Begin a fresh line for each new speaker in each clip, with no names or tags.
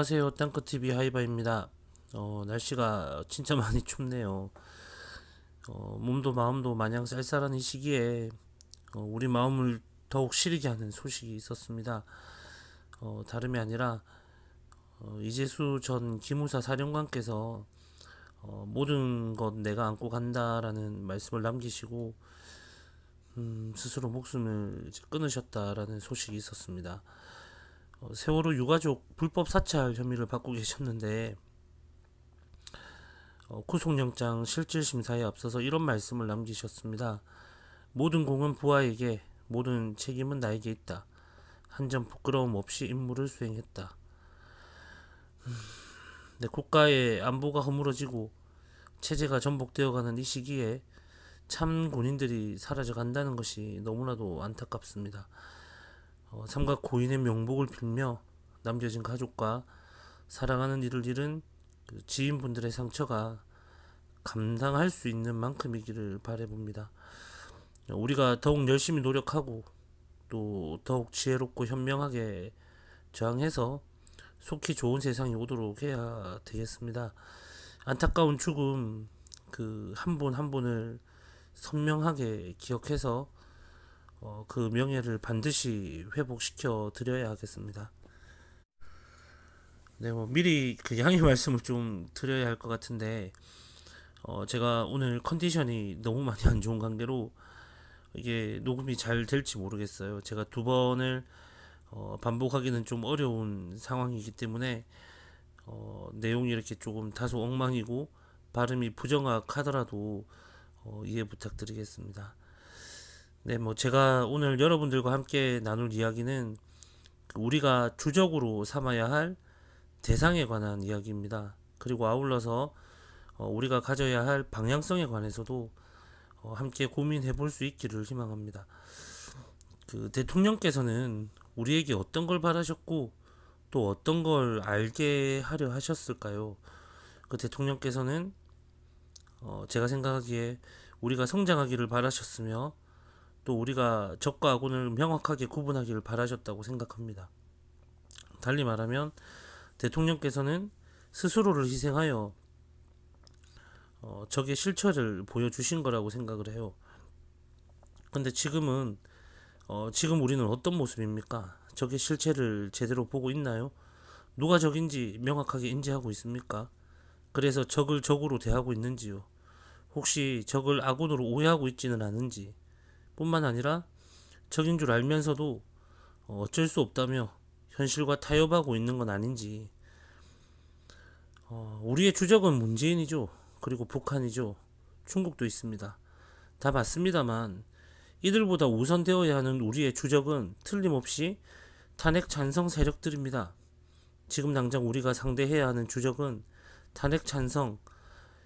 안녕하세요. 땅끝TV 하이바입니다. 어, 날씨가 진짜 많이 춥네요. 어, 몸도 마음도 마냥 쌀쌀한 이 시기에 어, 우리 마음을 더욱 시리게 하는 소식이 있었습니다. 어, 다름이 아니라 어, 이재수 전 기무사 사령관께서 어, 모든 것 내가 안고 간다라는 말씀을 남기시고 음, 스스로 목숨을 끊으셨다라는 소식이 있었습니다. 어, 세월호 유가족 불법 사찰 혐의를 받고 계셨는데 어, 구속영장 실질심사에 앞서서 이런 말씀을 남기셨습니다. 모든 공은 부하에게 모든 책임은 나에게 있다. 한 점 부끄러움 없이 임무를 수행했다. 음, 네, 국가의 안보가 허물어지고 체제가 전복되어가는 이 시기에 참 군인들이 사라져 간다는 것이 너무나도 안타깝습니다. 어, 삼각 고인의 명복을 빌며 남겨진 가족과 사랑하는 이를 잃은 그 지인분들의 상처가 감당할 수 있는 만큼이기를 바래봅니다. 우리가 더욱 열심히 노력하고 또 더욱 지혜롭고 현명하게 저항해서 속히 좋은 세상이 오도록 해야 되겠습니다. 안타까운 죽음 그 한 분한 분을 선명하게 기억해서 어, 그 명예를 반드시 회복시켜 드려야 하겠습니다. 네, 뭐 미리 그 양해 말씀을 좀 드려야 할 것 같은데 어, 제가 오늘 컨디션이 너무 많이 안 좋은 관계로 이게 녹음이 잘 될지 모르겠어요. 제가 두 번을 어, 반복하기는 좀 어려운 상황이기 때문에 어, 내용이 이렇게 조금 다소 엉망이고 발음이 부정확하더라도 어, 이해 부탁드리겠습니다. 네, 뭐 제가 오늘 여러분들과 함께 나눌 이야기는 우리가 주적으로 삼아야 할 대상에 관한 이야기입니다. 그리고 아울러서 어, 우리가 가져야 할 방향성에 관해서도 어, 함께 고민해 볼 수 있기를 희망합니다. 그 대통령께서는 우리에게 어떤 걸 바라셨고 또 어떤 걸 알게 하려 하셨을까요? 그 대통령께서는 어, 제가 생각하기에 우리가 성장하기를 바라셨으며 또 우리가 적과 악원을 명확하게 구분하기를 바라셨다고 생각합니다. 달리 말하면 대통령께서는 스스로를 희생하여 어, 적의 실체를 보여주신 거라고 생각을 해요. 근데 지금은 어, 지금 우리는 어떤 모습입니까? 적의 실체를 제대로 보고 있나요? 누가 적인지 명확하게 인지하고 있습니까? 그래서 적을 적으로 대하고 있는지요? 혹시 적을 아군으로 오해하고 있지는 않은지 뿐만 아니라 적인 줄 알면서도 어쩔 수 없다며 현실과 타협하고 있는 건 아닌지 어, 우리의 주적은 문재인이죠. 그리고 북한이죠. 중국도 있습니다. 다 맞습니다만 이들보다 우선되어야 하는 우리의 주적은 틀림없이 탄핵 찬성 세력들입니다. 지금 당장 우리가 상대해야 하는 주적은 탄핵 찬성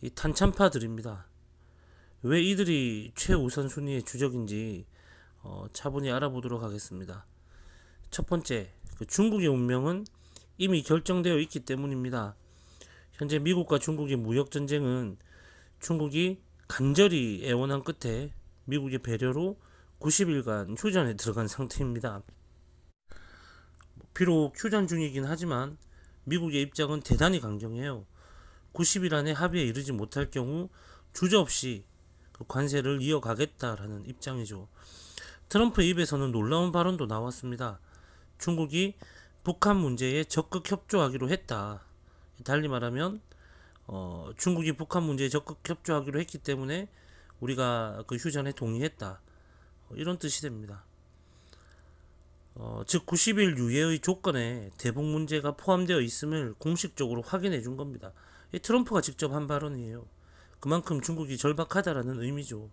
이 탄참파들입니다. 왜 이들이 최우선 순위의 주적인지 어, 차분히 알아보도록 하겠습니다. 첫 번째, 그 중국의 운명은 이미 결정되어 있기 때문입니다. 현재 미국과 중국의 무역 전쟁은 중국이 간절히 애원한 끝에 미국의 배려로 90일간 휴전에 들어간 상태입니다. 비록 휴전 중이긴 하지만 미국의 입장은 대단히 강경해요. 90일 안에 합의에 이르지 못할 경우 주저없이 그 관세를 이어가겠다라는 입장이죠. 트럼프 입에서는 놀라운 발언도 나왔습니다. 중국이 북한 문제에 적극 협조하기로 했다. 달리 말하면 어, 중국이 북한 문제에 적극 협조하기로 했기 때문에 우리가 그 휴전에 동의했다. 어, 이런 뜻이 됩니다. 어, 즉 90일 유예의 조건에 대북 문제가 포함되어 있음을 공식적으로 확인해 준 겁니다. 트럼프가 직접 한 발언이에요. 그만큼 중국이 절박하다라는 의미죠.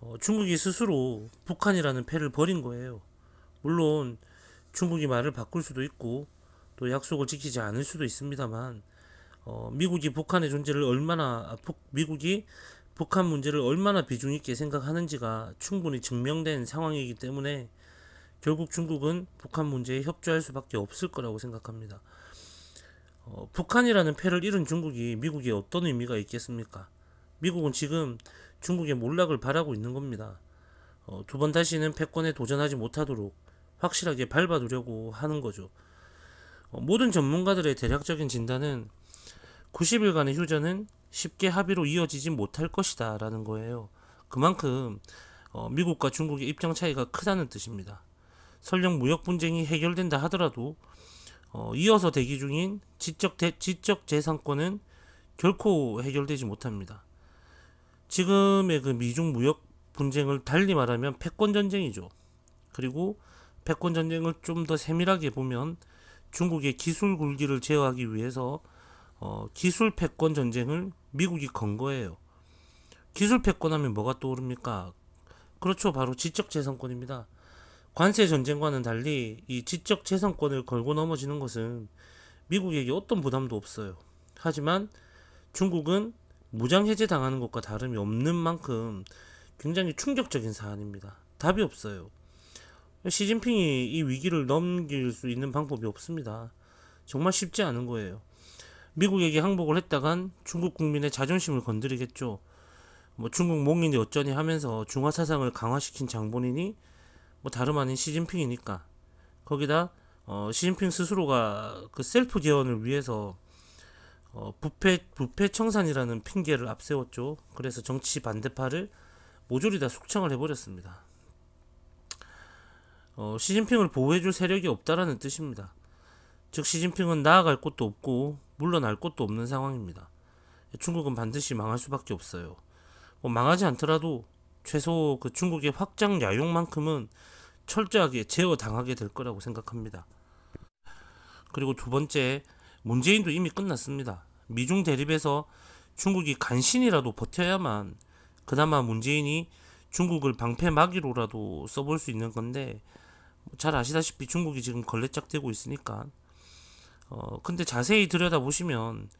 어, 중국이 스스로 북한이라는 패를 버린 거예요. 물론 중국이 말을 바꿀 수도 있고 또 약속을 지키지 않을 수도 있습니다만 어, 미국이 북한의 존재를 얼마나 아, 북, 미국이 북한 문제를 얼마나 비중 있게 생각하는지가 충분히 증명된 상황이기 때문에 결국 중국은 북한 문제에 협조할 수밖에 없을 거라고 생각합니다. 어, 북한이라는 패를 잃은 중국이 미국에 어떤 의미가 있겠습니까? 미국은 지금 중국의 몰락을 바라고 있는 겁니다. 어, 두번 다시는 패권에 도전하지 못하도록 확실하게 밟아두려고 하는 거죠. 어, 모든 전문가들의 대략적인 진단은 90일간의 휴전은 쉽게 합의로 이어지지 못할 것이다 라는 거예요. 그만큼 어, 미국과 중국의 입장 차이가 크다는 뜻입니다. 설령 무역 분쟁이 해결된다 하더라도 어, 이어서 대기 중인 지적, 대, 지적 재산권은 결코 해결되지 못합니다. 지금의 그 미중 무역 분쟁을 달리 말하면 패권 전쟁이죠. 그리고 패권 전쟁을 좀 더 세밀하게 보면 중국의 기술 굴기를 제어하기 위해서 어, 기술 패권 전쟁을 미국이 건 거예요. 기술 패권하면 뭐가 떠오릅니까? 그렇죠. 바로 지적 재산권입니다. 관세 전쟁과는 달리 이 지적 재산권을 걸고 넘어지는 것은 미국에게 어떤 부담도 없어요. 하지만 중국은 무장 해제 당하는 것과 다름이 없는 만큼 굉장히 충격적인 사안입니다. 답이 없어요. 시진핑이 이 위기를 넘길 수 있는 방법이 없습니다. 정말 쉽지 않은 거예요. 미국에게 항복을 했다간 중국 국민의 자존심을 건드리겠죠. 뭐 중국 몽인이 어쩌니 하면서 중화 사상을 강화시킨 장본인이 뭐 다름 아닌 시진핑이니까 거기다 어, 시진핑 스스로가 그 셀프 개헌을 위해서 어, 부패 부패 청산이라는 핑계를 앞세웠죠. 그래서 정치 반대파를 모조리 다 숙청을 해버렸습니다. 어, 시진핑을 보호해줄 세력이 없다라는 뜻입니다. 즉 시진핑은 나아갈 곳도 없고 물러날 곳도 없는 상황입니다. 중국은 반드시 망할 수밖에 없어요. 뭐 망하지 않더라도 최소 그 중국의 확장 야용만큼은 철저하게 제어 당하게 될 거라고 생각합니다. 그리고 두 번째, 문재인도 이미 끝났습니다. 미중 대립에서 중국이 간신이라도 버텨야만 그나마 문재인이 중국을 방패 막이로라도 써볼 수 있는 건데 잘 아시다시피 중국이 지금 걸레짝 되고 있으니까 어 근데 자세히 들여다보시면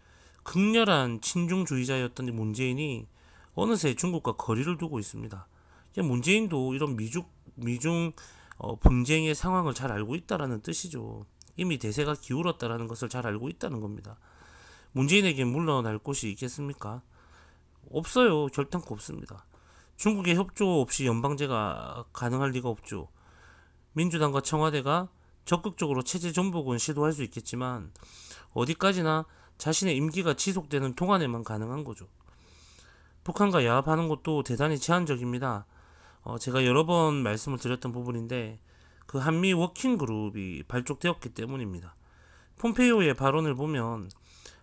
극렬한 친중주의자였던 이 문재인이 어느새 중국과 거리를 두고 있습니다. 문재인도 이런 미중 미중 어, 분쟁의 상황을 잘 알고 있다라는 뜻이죠. 이미 대세가 기울었다라는 것을 잘 알고 있다는 겁니다. 문재인에게 물러날 곳이 있겠습니까? 없어요. 결단코 없습니다. 중국의 협조 없이 연방제가 가능할 리가 없죠. 민주당과 청와대가 적극적으로 체제 전복은 시도할 수 있겠지만 어디까지나 자신의 임기가 지속되는 동안에만 가능한 거죠. 북한과 야합하는 것도 대단히 제한적입니다. 어, 제가 여러 번 말씀을 드렸던 부분인데 그 한미 워킹 그룹이 발족되었기 때문입니다. 폼페이오의 발언을 보면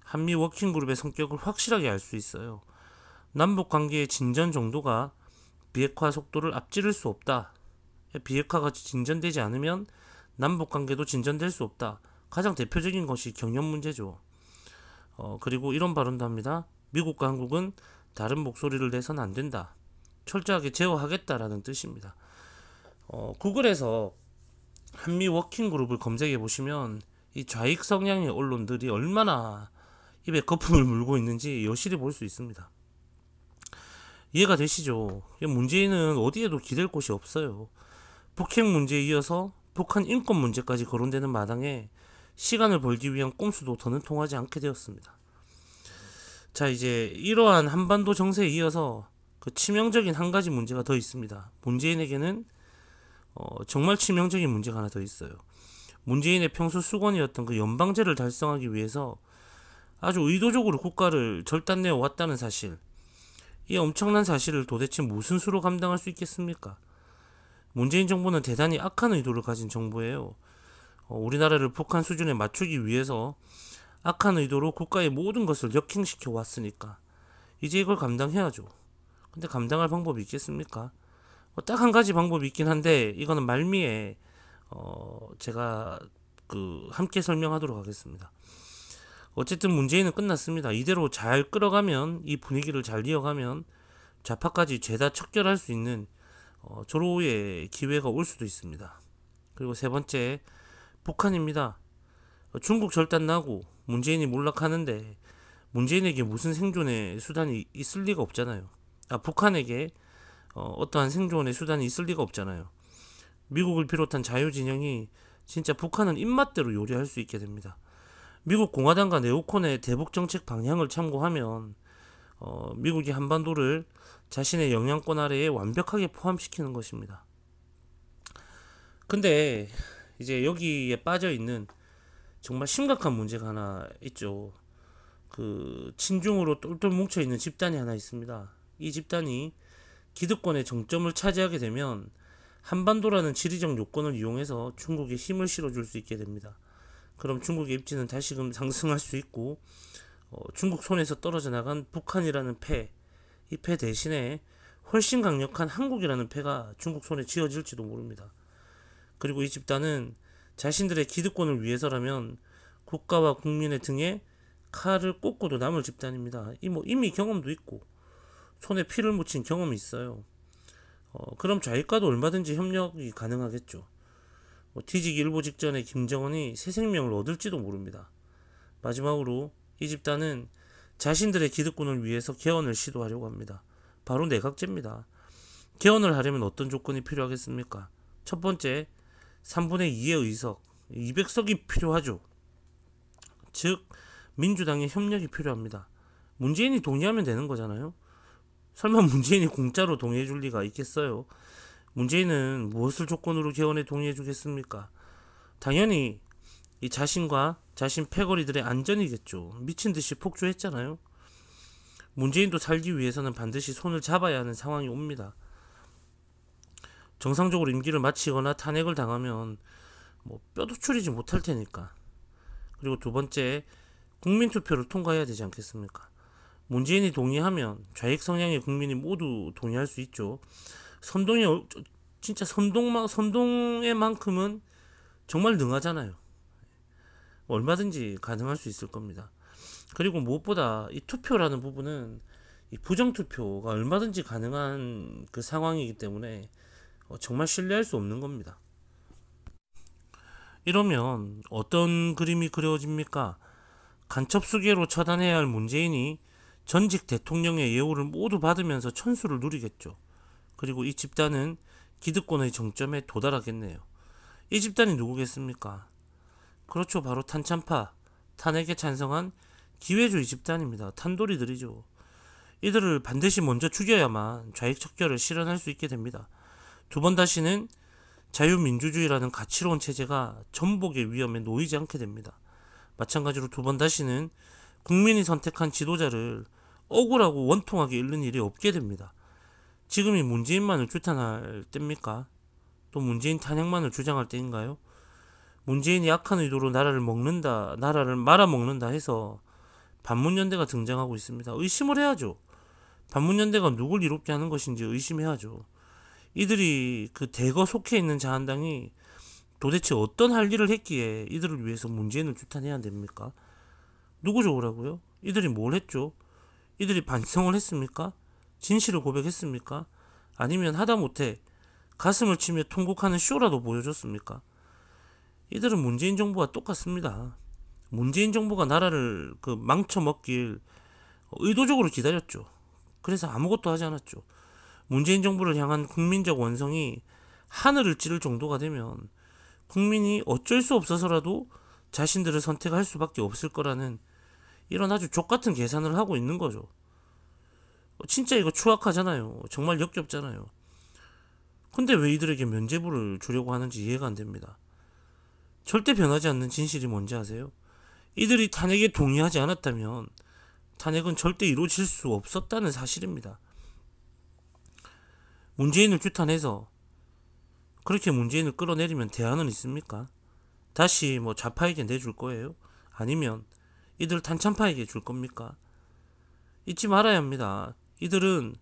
한미 워킹 그룹의 성격을 확실하게 알 수 있어요. 남북 관계의 진전 정도가 비핵화 속도를 앞지를 수 없다. 비핵화가 진전되지 않으면 남북 관계도 진전될 수 없다. 가장 대표적인 것이 경협 문제죠. 어, 그리고 이런 발언도 합니다. 미국과 한국은 다른 목소리를 내선 안 된다. 철저하게 제어하겠다라는 뜻입니다. 어, 구글에서 한미 워킹 그룹을 검색해 보시면 이 좌익 성향의 언론들이 얼마나 입에 거품을 물고 있는지 여실히 볼 수 있습니다. 이해가 되시죠? 문재인은 어디에도 기댈 곳이 없어요. 북핵 문제에 이어서 북한 인권 문제까지 거론되는 마당에 시간을 벌기 위한 꼼수도 더는 통하지 않게 되었습니다. 자, 이제 이러한 한반도 정세에 이어서 그 치명적인 한 가지 문제가 더 있습니다. 문재인에게는 어, 정말 치명적인 문제가 하나 더 있어요. 문재인의 평소 수건이었던 그 연방제를 달성하기 위해서 아주 의도적으로 국가를 절단내어 왔다는 사실. 이 엄청난 사실을 도대체 무슨 수로 감당할 수 있겠습니까? 문재인 정부는 대단히 악한 의도를 가진 정부예요. 어, 우리나라를 북한 수준에 맞추기 위해서 악한 의도로 국가의 모든 것을 역행시켜 왔으니까 이제 이걸 감당해야죠. 근데 감당할 방법이 있겠습니까? 뭐딱한 가지 방법이 있긴 한데 이거는 말미에 어 제가 그 함께 설명하도록 하겠습니다. 어쨌든 문재인은 끝났습니다. 이대로 잘 끌어가면 이 분위기를 잘 이어가면 좌파까지 죄다 척결할 수 있는 어, 조로의 기회가 올 수도 있습니다. 그리고 세 번째 북한입니다. 중국 절단 나고 문재인이 몰락하는데 문재인에게 무슨 생존의 수단이 있을 리가 없잖아요. 아, 북한에게 어, 떠한 생존의 수단이 있을 리가 없잖아요. 미국을 비롯한 자유진영이 진짜 북한은 입맛대로 요리할 수 있게 됩니다. 미국 공화당과 네오콘의 대북 정책 방향을 참고하면 어, 미국이 한반도를 자신의 영향권 아래에 완벽하게 포함시키는 것입니다. 근데 이제 여기에 빠져 있는 정말 심각한 문제가 하나 있죠. 그 친중으로 똘똘 뭉쳐 있는 집단이 하나 있습니다. 이 집단이 기득권의 정점을 차지하게 되면 한반도라는 지리적 요건을 이용해서 중국에 힘을 실어줄 수 있게 됩니다. 그럼 중국의 입지는 다시금 상승할 수 있고 어, 중국 손에서 떨어져 나간 북한이라는 패, 이 패 대신에 훨씬 강력한 한국이라는 패가 중국 손에 쥐어질지도 모릅니다. 그리고 이 집단은 자신들의 기득권을 위해서라면 국가와 국민의 등에 칼을 꽂고도 남을 집단입니다. 이 뭐 이미 경험도 있고 손에 피를 묻힌 경험이 있어요. 어, 그럼 좌익과도 얼마든지 협력이 가능하겠죠. 뭐 뒤지기 일보 직전에 김정은이 새 생명을 얻을지도 모릅니다. 마지막으로 이 집단은 자신들의 기득권을 위해서 개헌을 시도하려고 합니다. 바로 내각제입니다. 개헌을 하려면 어떤 조건이 필요하겠습니까? 첫 번째, 3분의 2의 의석, 200석이 필요하죠. 즉, 민주당의 협력이 필요합니다. 문재인이 동의하면 되는 거잖아요. 설마 문재인이 공짜로 동의해 줄 리가 있겠어요? 문재인은 무엇을 조건으로 개헌에 동의해 주겠습니까? 당연히 이 자신과 자신 패거리들의 안전이겠죠. 미친 듯이 폭주했잖아요. 문재인도 살기 위해서는 반드시 손을 잡아야 하는 상황이 옵니다. 정상적으로 임기를 마치거나 탄핵을 당하면 뭐 뼈도 추리지 못할 테니까. 그리고 두 번째, 국민투표를 통과해야 되지 않겠습니까? 문재인이 동의하면 좌익 성향의 국민이 모두 동의할 수 있죠. 선동이 어- 진짜 선동만 선동의 만큼은 정말 능하잖아요. 얼마든지 가능할 수 있을 겁니다. 그리고 무엇보다 이 투표라는 부분은 이 부정 투표가 얼마든지 가능한 그 상황이기 때문에 어, 정말 신뢰할 수 없는 겁니다. 이러면 어떤 그림이 그려집니까? 간첩 수계로 처단해야 할 문재인이 전직 대통령의 예우를 모두 받으면서 천수를 누리겠죠. 그리고 이 집단은 기득권의 정점에 도달하겠네요. 이 집단이 누구겠습니까? 그렇죠. 바로 탄참파, 탄핵에 찬성한 기회주의 집단입니다. 탄돌이들이죠. 이들을 반드시 먼저 죽여야만 좌익 척결을 실현할 수 있게 됩니다. 두 번 다시는 자유민주주의라는 가치로운 체제가 전복의 위험에 놓이지 않게 됩니다. 마찬가지로 두 번 다시는 국민이 선택한 지도자를 억울하고 원통하게 잃는 일이 없게 됩니다. 지금이 문재인만을 규탄할 때입니까? 또 문재인 탄핵만을 주장할 때인가요? 문재인이 악한 의도로 나라를 먹는다, 나라를 말아먹는다 해서 반문연대가 등장하고 있습니다. 의심을 해야죠. 반문연대가 누굴 이롭게 하는 것인지 의심해야죠. 이들이 그 대거 속해 있는 자한당이 도대체 어떤 할 일을 했기에 이들을 위해서 문재인을 규탄해야 됩니까? 누구 좋으라고요? 이들이 뭘 했죠? 이들이 반성을 했습니까? 진실을 고백했습니까? 아니면 하다못해 가슴을 치며 통곡하는 쇼라도 보여줬습니까? 이들은 문재인 정부와 똑같습니다. 문재인 정부가 나라를 그 망쳐먹길 의도적으로 기다렸죠. 그래서 아무것도 하지 않았죠. 문재인 정부를 향한 국민적 원성이 하늘을 찌를 정도가 되면 국민이 어쩔 수 없어서라도 자신들을 선택할 수밖에 없을 거라는 이런 아주 족같은 계산을 하고 있는 거죠. 진짜 이거 추악하잖아요. 정말 역겹잖아요. 근데 왜 이들에게 면죄부를 주려고 하는지 이해가 안 됩니다. 절대 변하지 않는 진실이 뭔지 아세요? 이들이 탄핵에 동의하지 않았다면 탄핵은 절대 이루어질 수 없었다는 사실입니다. 문재인을 규탄해서 그렇게 문재인을 끌어내리면 대안은 있습니까? 다시 뭐 좌파에게 내줄 거예요? 아니면 이들 탄참파에게 줄 겁니까? 잊지 말아야 합니다. 이들은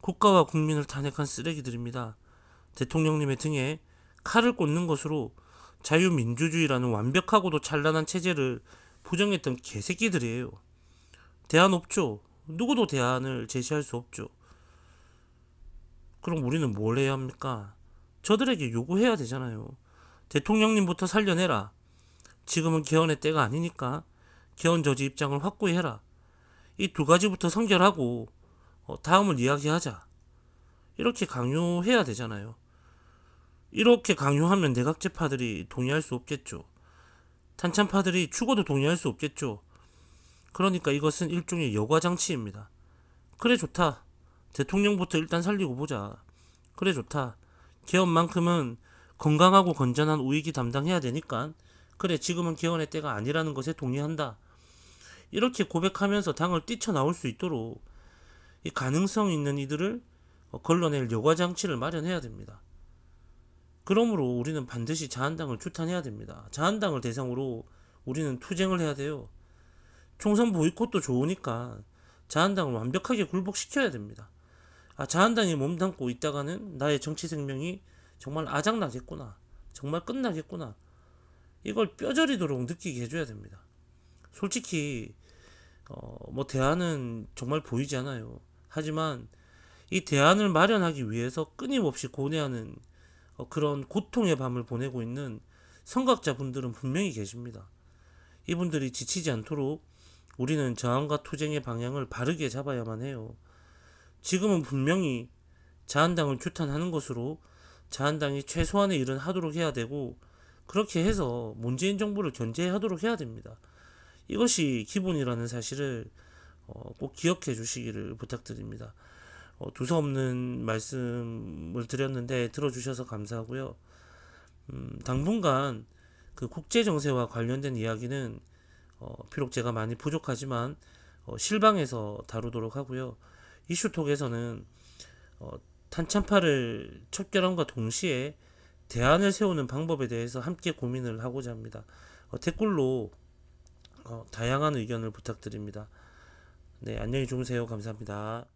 국가와 국민을 탄핵한 쓰레기들입니다. 대통령님의 등에 칼을 꽂는 것으로 자유민주주의라는 완벽하고도 찬란한 체제를 부정했던 개새끼들이에요. 대안 없죠. 누구도 대안을 제시할 수 없죠. 그럼 우리는 뭘 해야 합니까? 저들에게 요구해야 되잖아요. 대통령님부터 살려내라. 지금은 개헌의 때가 아니니까 개헌 저지 입장을 확고히 해라. 이 두 가지부터 선결하고 어, 다음을 이야기하자. 이렇게 강요해야 되잖아요. 이렇게 강요하면 내각제파들이 동의할 수 없겠죠. 탄참파들이 죽어도 동의할 수 없겠죠. 그러니까 이것은 일종의 여과장치입니다. 그래 좋다. 대통령부터 일단 살리고 보자. 그래 좋다. 개헌만큼은 건강하고 건전한 우익이 담당해야 되니까 그래, 지금은 개헌의 때가 아니라는 것에 동의한다. 이렇게 고백하면서 당을 뛰쳐나올 수 있도록 이 가능성 있는 이들을 어, 걸러낼 여과 장치를 마련해야 됩니다. 그러므로 우리는 반드시 자한당을 추탄해야 됩니다. 자한당을 대상으로 우리는 투쟁을 해야 돼요. 총선 보이콧도 좋으니까 자한당을 완벽하게 굴복시켜야 됩니다. 아, 자한당이 몸담고 있다가는 나의 정치 생명이 정말 아작나겠구나. 정말 끝나겠구나. 이걸 뼈저리도록 느끼게 해줘야 됩니다. 솔직히 어, 뭐 대안은 정말 보이지 않아요. 하지만 이 대안을 마련하기 위해서 끊임없이 고뇌하는 어, 그런 고통의 밤을 보내고 있는 선각자 분들은 분명히 계십니다. 이분들이 지치지 않도록 우리는 저항과 투쟁의 방향을 바르게 잡아야만 해요. 지금은 분명히 자한당을 규탄하는 것으로 자한당이 최소한의 일은 하도록 해야 되고 그렇게 해서 문재인 정부를 견제하도록 해야 됩니다. 이것이 기본이라는 사실을 어, 꼭 기억해 주시기를 부탁드립니다. 어, 두서없는 말씀을 드렸는데 들어주셔서 감사하고요. 음, 당분간 그 국제 정세와 관련된 이야기는 어, 비록 제가 많이 부족하지만 어, 실방에서 다루도록 하고요. 이슈톡에서는 어, 탄창파를 척결함과 동시에 대안을 세우는 방법에 대해서 함께 고민을 하고자 합니다. 어, 댓글로 어, 다양한 의견을 부탁드립니다. 네, 안녕히 주무세요. 감사합니다.